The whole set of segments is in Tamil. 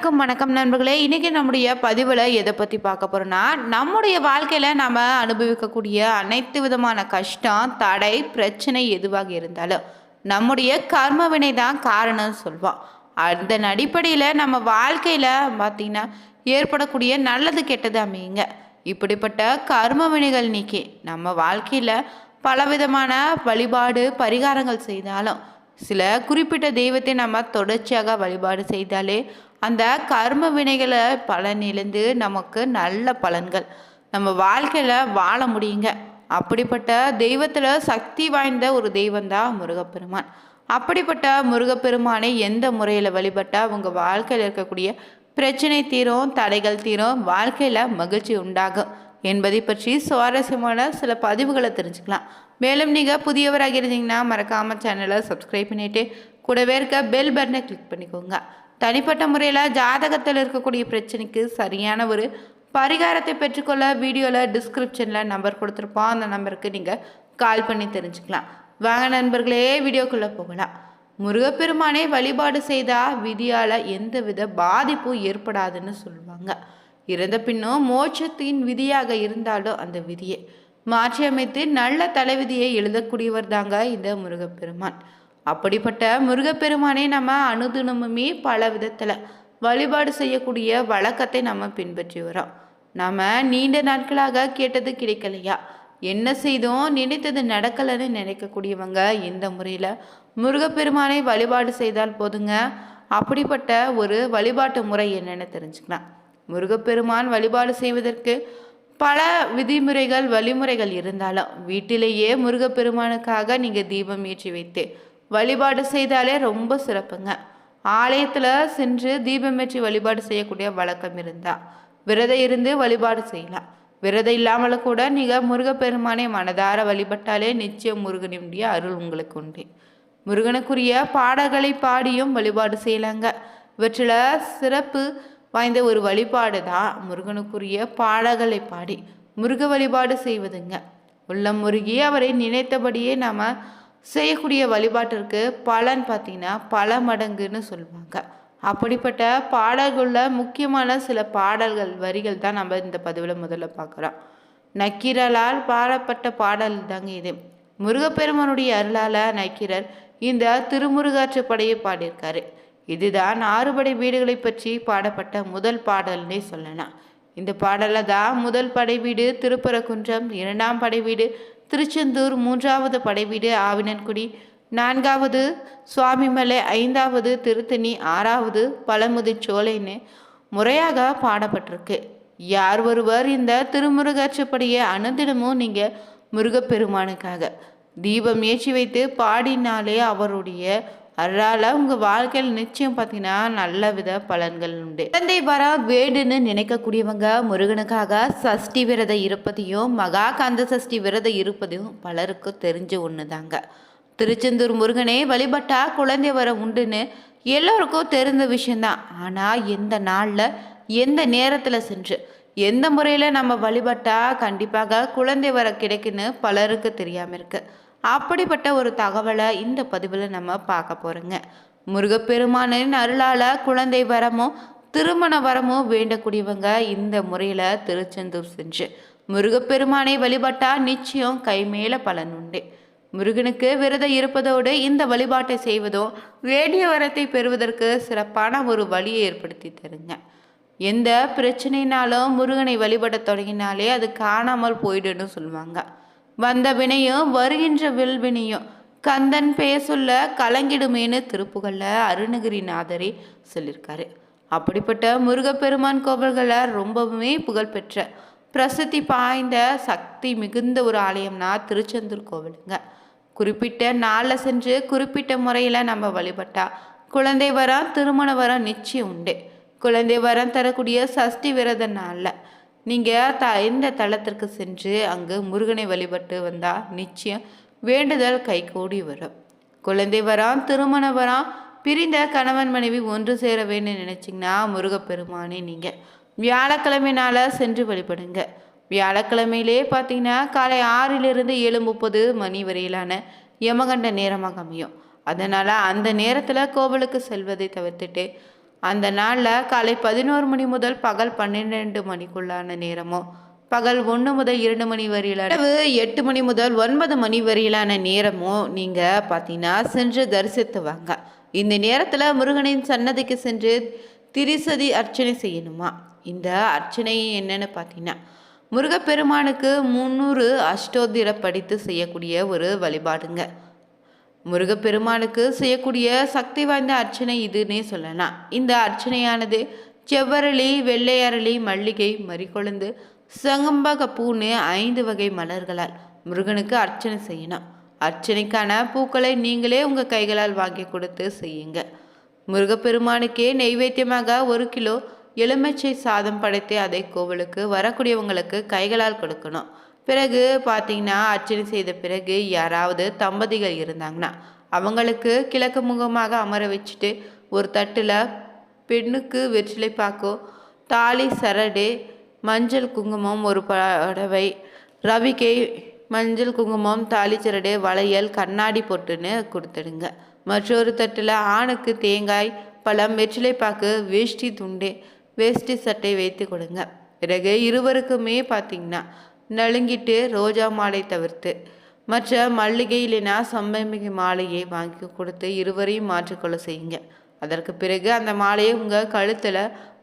அனைவருக்கும் வணக்கம் நண்பர்களே. இன்றைக்கி நம்முடைய பதிவில் எதை பற்றி பார்க்க போகிறோன்னா நம்முடைய வாழ்க்கையில் நம்ம அனுபவிக்கக்கூடிய அனைத்து விதமான கஷ்டம் தடை பிரச்சனை எதுவாக இருந்தாலும் நம்முடைய கர்ம வினை தான் காரணம்னு சொல்வோம் அதன் அடிப்படையில் நம்ம வாழ்க்கையில் பார்த்திங்கன்னா ஏற்படக்கூடிய நல்லது கெட்டது அமையுங்க. இப்படிப்பட்ட கர்ம வினைகள் நீக்கி நம்ம வாழ்க்கையில் பலவிதமான வழிபாடு பரிகாரங்கள் செய்தாலும் சில குறிப்பிட்ட தெய்வத்தை நம்ம தொடர்ச்சியாக வழிபாடு செய்தாலே அந்த கர்ம வினைகளை பலனிலிருந்து நமக்கு நல்ல பலன்கள். நம்ம வாழ்க்கையில் வாழ முடியுங்க. அப்படிப்பட்ட தெய்வத்தில் சக்தி வாய்ந்த ஒரு தெய்வந்தான் முருகப்பெருமான். அப்படிப்பட்ட முருகப்பெருமானை எந்த முறையில் வழிபட்டால் உங்கள் வாழ்க்கையில் இருக்கக்கூடிய பிரச்சனை தீரும் தடைகள் தீரும் வாழ்க்கையில் மகிழ்ச்சி உண்டாகும் என்பதை பற்றி சுவாரஸ்யமான சில பதிவுகளை தெரிஞ்சுக்கலாம். மேலும் நீங்கள் புதியவராக இருந்தீங்கன்னா மறக்காமல் சேனலை சப்ஸ்கிரைப் பண்ணிவிட்டு கூடவே இருக்க பெல் பட்டனை கிளிக் பண்ணிக்கோங்க. தனிப்பட்ட முறையில் ஜாதகத்தில் இருக்கக்கூடிய பிரச்சனைக்கு சரியான ஒரு பரிகாரத்தை பெற்றுக்கொள்ள வீடியோவில் டிஸ்கிரிப்ஷனில் நம்பர் கொடுத்துருப்போம். அந்த நம்பருக்கு நீங்கள் கால் பண்ணி தெரிஞ்சுக்கலாம். வாங்க நண்பர்களே வீடியோக்குள்ளே போகலாம். முருகப்பெருமானை வழிபாடு செய்தால் விதியால் எந்தவித பாதிப்பும் ஏற்படாதுன்னு சொல்லுவாங்க. இறந்த பின்னும் மோட்சத்தின் விதியாக இருந்தாலும் அந்த விதியை மாற்றியமைத்து நல்ல தலைவிதியை எழுதக்கூடியவர் தாங்க இந்த முருகப்பெருமான். அப்படிப்பட்ட முருகப்பெருமானை நம்ம அனுதினமுமே பல விதத்தில் வழிபாடு செய்யக்கூடிய வழக்கத்தை நம்ம பின்பற்றி வரோம் நம்ம நீண்ட நாட்களாக கேட்டது கிடைக்கலையா? என்ன செய்தோம்? நினைத்தது நடக்கலைன்னு நினைக்கக்கூடியவங்க இந்த முறையில் முருகப்பெருமானை வழிபாடு செய்தால் போதுங்க. அப்படிப்பட்ட ஒரு வழிபாட்டு முறை என்னென்னு தெரிஞ்சுக்கலாம். முருகப்பெருமான் வழிபாடு செய்வதற்கு பல விதிமுறைகள் வழிமுறைகள் இருந்தாலும் வீட்டிலேயே முருகப்பெருமானுக்காக நீங்கள் தீபம் ஏற்றி வைத்து வழிபாடு செய்தாலே ரொம்ப சிறப்புங்க. ஆலயத்தில் சென்று தீபமேற்றி வழிபாடு செய்யக்கூடிய வழக்கம் இருந்தால் விரதம் இருந்து வழிபாடு செய்யலாம். விரதம் இல்லாமல் கூட நீங்கள் முருகப்பெருமானை மனதார வழிபட்டாலே நிச்சயம் முருகனுடைய அருள் உங்களுக்கு உண்டு. முருகனுக்குரிய பாடல்களை பாடியும் வழிபாடு செய்யலாங்க. இவற்றில் சிறப்பு வாய்ந்த ஒரு வழிபாடு தான் முருகனுக்குரிய பாடல்களை பாடி முருக வழிபாடு செய்வதுங்க. உள்ளம் முருகி அவரை நினைத்தபடியே நாம் செய்யக்கூடிய வழிபாட்டிற்கு பலன் பார்த்திங்கன்னா பல மடங்குன்னு சொல்லுவாங்க. அப்படிப்பட்ட பாடல்களில் முக்கியமான சில பாடல்கள் வரிகள் தான் நம்ம இந்த பதிவில் முதல்ல பார்க்குறோம். நக்கீரலால் பாடப்பட்ட பாடல் தாங்க இது. முருகப்பெருமானுடைய அருளால் நக்கீரர் இந்த திருமுருகாற்று படையை பாடியிருக்காரு. இதுதான் ஆறுபடை வீடுகளை பற்றி பாடப்பட்ட முதல் பாடல்னே சொல்லலாம். இந்த பாடலை தான் முதல் படை வீடு திருப்பரங்குன்றம் இரண்டாம் படை வீடு திருச்செந்தூர் மூன்றாவது படைவீடு ஆவினன்குடி நான்காவது சுவாமிமலை ஐந்தாவது திருத்தணி ஆறாவது பழமுதிர்ச்சோலைன்னு முறையாக பாடப்பட்டிருக்கு. யார் ஒருவர் இந்த திருமுருகாச்சப்படியை அனுதினமும் நீங்கள் முருகப்பெருமானுக்காக. தீபம் ஏற்றி வைத்து பாடினாலே அவருடைய அதனால் உங்கள் வாழ்க்கையில் நிச்சயம் பார்த்தீங்கன்னா நல்ல வித பலன்கள் உண்டு. குழந்தை வர வேடுன்னு நினைக்கக்கூடியவங்க முருகனுக்காக சஷ்டி விரதம் இருப்பதையும் மகாகாந்த சஷ்டி விரதம் இருப்பதையும் பலருக்கு தெரிஞ்ச ஒன்று தாங்க திருச்செந்தூர் முருகனே வழிபட்டா குழந்தை வர உண்டுன்னு எல்லோருக்கும் தெரிந்த விஷயந்தான் ஆனால் எந்த நாளில் எந்த நேரத்தில் சென்று எந்த முறையில் நம்ம வழிபட்டா கண்டிப்பாக குழந்தை வர கிடைக்குன்னு பலருக்கு தெரியாமல் இருக்குது அப்படிப்பட்ட ஒரு தகவலை இந்த பதிவில் நம்ம பார்க்க போகிறோங்க முருகப்பெருமானின் அருளால் குழந்தை வரமும் திருமண வரமும் வேண்டக்கூடியவங்க இந்த முறையில் திருச்செந்தூர் செஞ்சு முருகப்பெருமானை வழிபட்டால் நிச்சயம் கைமேல பலன் உண்டு. முருகனுக்கு விரதம் இருப்பதோடு இந்த வழிபாட்டை செய்வதும் வேண்டிய வரத்தை பெறுவதற்கு சிறப்பான ஒரு வழியை ஏற்படுத்தி தருங்க. எந்த பிரச்சனைனாலும் முருகனை வழிபட தொடங்கினாலே அது காணாமல் போயிடுன்னு சொல்லுவாங்க. வந்த வினையும் வருகின்ற வில்வினையும் கந்தன் பேசுள்ள கலங்கிடுமேனு திருப்புகளில் அருணகிரிநாதரே சொல்லியிருக்காரு அப்படிப்பட்ட முருகப்பெருமான் கோவில்களில் ரொம்பவுமே புகழ்பெற்ற பிரசித்தி பாய்ந்த சக்தி மிகுந்த ஒரு ஆலயம்னா திருச்செந்தூர் கோவிலுங்க. குறிப்பிட்ட நாளில் சென்று குறிப்பிட்ட முறையில் நம்ம வழிபட்டா குழந்தை வரம் திருமண வரம் நிச்சயம் உண்டு. குழந்தை வரம் தரக்கூடிய சஷ்டி விரத நாளில் நீங்கள் த இந்த தளத்திற்கு சென்று அங்கு முருகனை வழிபட்டு வந்தால் நிச்சயம் வேண்டுதல் கைகூடி வரும். குழந்தை வரான் திருமண வரம் பிரிந்த கணவன் மனைவி ஒன்று சேர வேண்டும் நினச்சிங்கன்னா முருகப்பெருமானே நீங்கள் வியாழக்கிழமை சென்று வழிபடுங்க. வியாழக்கிழமையிலே பார்த்தீங்கன்னா காலை ஆறிலிருந்து ஏழு முப்பது மணி வரையிலான யமகண்ட நேரமாக அமையும். அதனால் அந்த நேரத்தில் கோவிலுக்கு செல்வதை தவிர்த்துட்டு அந்த நாளில் காலை பதினோரு மணி முதல் பகல் பன்னிரெண்டு மணிக்குள்ளான நேரமும் பகல் ஒன்று முதல் இரண்டு மணி வரையிலான இரவு எட்டு மணி முதல் ஒன்பது மணி வரையிலான நேரமும் நீங்கள் பார்த்தீங்கன்னா சென்று தரிசித்து வாங்க. இந்த நேரத்தில் முருகனின் சன்னதிக்கு சென்று திரிசதி அர்ச்சனை செய்யணுமா? இந்த அர்ச்சனை என்னன்னு பார்த்தீங்கன்னா முருகப்பெருமானுக்கு முந்நூறு அஷ்டோத்திர படித்து செய்யக்கூடிய ஒரு வழிபாடுங்க. முருகப்பெருமானுக்கு செய்யக்கூடிய சக்தி வாய்ந்த அர்ச்சனை இதுன்னே சொல்லலாம். இந்த அர்ச்சனையானது செவ்வரளி வெள்ளை அரளி மல்லிகை மறிக்கொழுந்து சங்கம்பக பூன்னு ஐந்து வகை மலர்களால் முருகனுக்கு அர்ச்சனை செய்யணும். அர்ச்சனைக்கான பூக்களை நீங்களே உங்கள் கைகளால் வாங்கி கொடுத்து செய்யுங்க. முருகப்பெருமானுக்கே நெய்வேத்தியமாக ஒரு கிலோ எலுமிச்சை சாதம் படைத்து அதை கோவிலுக்கு வரக்கூடியவங்களுக்கு கைகளால் கொடுக்கணும். பிறகு பார்த்தீங்கன்னா அர்ச்சனை செய்த பிறகு யாராவது தம்பதிகள் இருந்தாங்கன்னா அவங்களுக்கு கிழக்கு முகமாக அமர வச்சுட்டு ஒரு தட்டில் பெண்ணுக்கு வெற்றிலை பாக்கோ தாலி சரடு மஞ்சள் குங்குமம் ஒரு படவை ரவிக்கை மஞ்சள் குங்குமம் தாலி சரடு வளையல் கண்ணாடி பொட்டுன்னு கொடுத்துடுங்க. மற்றொரு தட்டில் ஆணுக்கு தேங்காய் பழம் வெற்றிலைப்பாக்கு வேஷ்டி துண்டு வேஷ்டி சட்டை வைத்து கொடுங்க. பிறகு இருவருக்குமே பார்த்தீங்கன்னா நழுங்கிட்டு ரோஜா மாலை தவிர்த்து மற்ற மல்லிகை இல்லைனா சம்பமிகை மாலையை வாங்கி கொடுத்து இருவரையும் மாற்றிக்கொள்ள செய்யுங்க. அதற்கு பிறகு அந்த மாலையை உங்கள் கழுத்தில்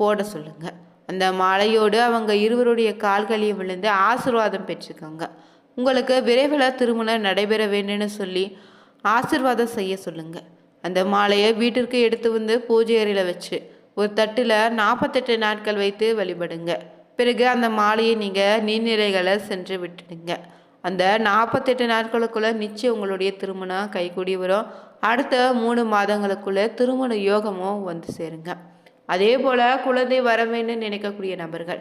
போட சொல்லுங்கள் அந்த மாலையோடு அவங்க இருவருடைய கால்களையும் விழுந்து ஆசீர்வாதம் பெற்றுக்கோங்க. உங்களுக்கு விரைவில் திருமணம் நடைபெற வேண்டும்னு சொல்லி ஆசீர்வாதம் செய்ய சொல்லுங்கள் அந்த மாலையை வீட்டிற்கு எடுத்து வந்து பூஜை அறையில் வச்சு ஒரு தட்டில் நாற்பத்தெட்டு நாட்கள் வைத்து வழிபடுங்க. பிறகு அந்த மாலையை நீங்கள் நீர்நிலைகளை சென்று விட்டுடுங்க. அந்த நாற்பத்தெட்டு நாட்களுக்குள்ளே நிச்சயம் உங்களுடைய திருமணம் கைகூடி வரும். அடுத்த மூணு மாதங்களுக்குள்ளே திருமண யோகமும் வந்து சேருங்க. அதே போல் குழந்தை வர வேண்டும் நினைக்கக்கூடிய நபர்கள்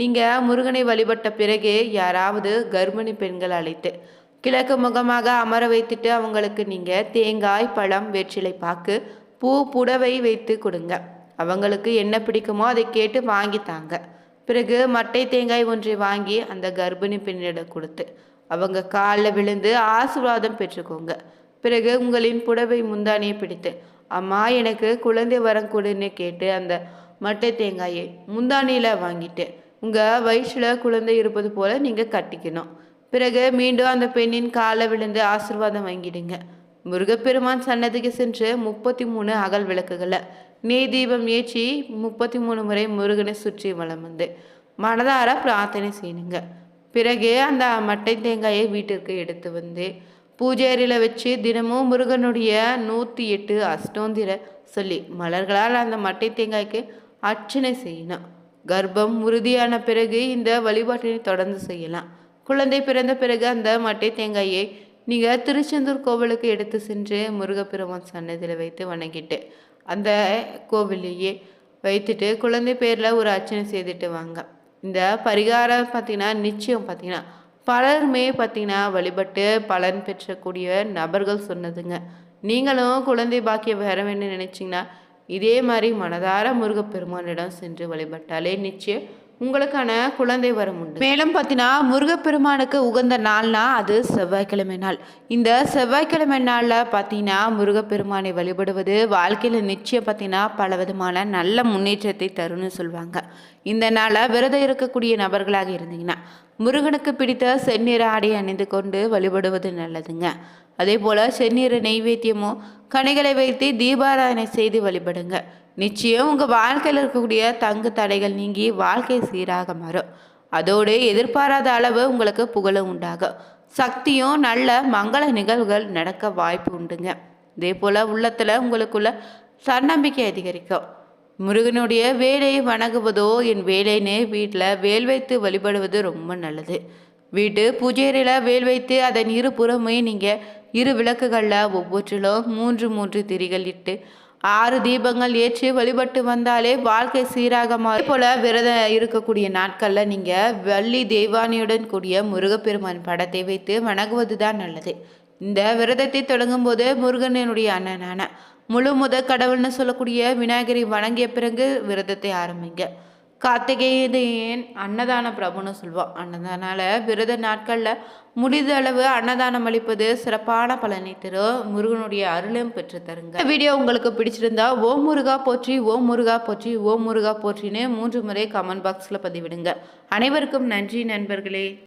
நீங்கள் முருகனை வழிபட்ட பிறகே யாராவது கர்ப்பிணி பெண்கள் அழைத்து கிழக்கு முகமாக அமர வைத்துட்டு அவங்களுக்கு நீங்கள் தேங்காய் பழம் வெற்றிலை பாக்கு பூ புடவை வைத்து கொடுங்க. அவங்களுக்கு என்ன பிடிக்குமோ அதை கேட்டு வாங்கி தாங்க. பிறகு மட்டை தேங்காய் ஒன்றை வாங்கி அந்த கர்ப்பிணி பெண்ணிடம் கொடுத்து அவங்க காலில் விழுந்து ஆசீர்வாதம் பெற்றுக்கோங்க. பிறகு உங்களின் புடவை முந்தானியை பிடித்து அம்மா எனக்கு குழந்தை வரம் கொடுன்னு கேட்டு அந்த மட்டை தேங்காயை முந்தானியில் வாங்கிட்டு உங்கள் வயிற்றில் குழந்தை இருப்பது போல் நீங்கள் கட்டிக்கணும். பிறகு மீண்டும் அந்த பெண்ணின் காலை விழுந்து ஆசிர்வாதம் வாங்கிடுங்க. முருகப்பெருமான் சன்னதிக்கு சென்று முப்பத்தி மூணு அகல் விளக்குகளை நெய் தீபம் ஏற்றி முப்பத்தி மூணு முறை முருகனை சுற்றி வளம் வந்து மனதார பிரார்த்தனை செய்யணுங்க பிறகு அந்த மட்டை தேங்காயை வீட்டிற்கு எடுத்து வந்து பூஜை வச்சு தினமும் முருகனுடைய நூற்றி எட்டு அஷ்டோந்திர சொல்லி மலர்களால் அந்த மட்டை தேங்காய்க்கு அர்ச்சனை செய்யணும். கர்ப்பம் உறுதியான பிறகு இந்த வழிபாட்டினை தொடர்ந்து செய்யலாம். குழந்தை பிறந்த பிறகு அந்த மட்டை தேங்காயை நீங்கள் திருச்செந்தூர் கோவிலுக்கு எடுத்து சென்று முருகப்பெருமான் சன்னதியில் வைத்து வணங்கிட்டு அந்த கோவிலையே வைத்துட்டு குழந்தை பேரில் ஒரு அர்ச்சனை செய்துட்டு வாங்க. இந்த பரிகாரம் பார்த்திங்கன்னா நிச்சயம் பார்த்திங்கன்னா பலருமே பார்த்திங்கன்னா வழிபட்டு பலன் பெற்றக்கூடிய நபர்கள் சொன்னதுங்க. நீங்களும் குழந்தை பாக்கியம் பெற வேண்டும் நினச்சிங்கன்னா இதே மாதிரி மனதார முருகப்பெருமானிடம் சென்று வழிபட்டாலே நிச்சயம் உங்களுக்கான குழந்தை வரும் உண்டு. மேலும் பார்த்தீங்கன்னா முருகப்பெருமானுக்கு உகந்த நாள்னா அது செவ்வாய்க்கிழமை நாள். இந்த செவ்வாய்க்கிழமை நாளில் பார்த்தீங்கன்னா முருகப்பெருமானை வழிபடுவது வாழ்க்கையில் நிச்சயம் பார்த்தீங்கன்னா பல விதமான நல்ல முன்னேற்றத்தை தரும்னு சொல்லுவாங்க இந்த நாளில் விரதம் இருக்கக்கூடிய நபர்களாக இருந்தீங்கன்னா முருகனுக்கு பிடித்த செந்நிற ஆடை அணிந்து கொண்டு வழிபடுவது நல்லதுங்க. அதே போல் செந்நிற நெய்வேத்தியமோ கனிகளை வைத்து தீபாராதனை செய்து வழிபடுங்க. நிச்சயம் உங்கள் வாழ்க்கையில் இருக்கக்கூடிய தங்கு தடைகள் நீங்கி வாழ்க்கை சீராக மாறும். அதோடு எதிர்பாராத அளவு உங்களுக்கு புகழும் உண்டாகும் சக்தியும் நல்ல மங்கள நிகழ்வுகள் நடக்க வாய்ப்பு உண்டுங்க. இதே போல் உள்ளத்தில் உங்களுக்குள்ள தன்னம்பிக்கை அதிகரிக்கும். முருகனுடைய வேலையை வணங்குவதோ என் வேலைன்னு வீட்டில் வேல் வைத்து வழிபடுவது ரொம்ப நல்லது. வீட்டு பூஜைறையில் வேல் வைத்து அதன் இரு புறமே நீங்கள் இரு விளக்குகளில் ஒவ்வொன்றிலும் மூன்று மூன்று திரிகள் இட்டு ஆறு தீபங்கள் ஏற்றி வழிபட்டு வந்தாலே வாழ்க்கை சீராக மாறும். போல விரதம் இருக்கக்கூடிய நாட்களில் நீங்கள் வள்ளி தெய்வானியுடன் கூடிய முருகப்பெருமான் படத்தை வைத்து வணங்குவதுதான் நல்லது. இந்த விரதத்தை தொடங்கும் போது முருகனினுடைய அண்ணனான முழு முத கடவுள்னு சொல்லக்கூடிய விநாயகரை வணங்கிய பிறகு விரதத்தை ஆரம்பிங்க. கார்த்திகேயன் அன்னதான பிரபுன்னு சொல்லுவோம் அன்னதானால விரத நாட்களில் முடிந்தளவு அன்னதானம் அளிப்பது சிறப்பான பலனை தரும் முருகனுடைய அருளும் பெற்று தருங்க இந்த வீடியோ உங்களுக்கு பிடிச்சிருந்தா ஓம் முருகா போற்றி ஓம் முருகா போற்றி ஓம் முருகா போற்றின்னு மூன்று முறை கமெண்ட் பாக்ஸில் பதிவிடுங்க. அனைவருக்கும் நன்றி நண்பர்களே.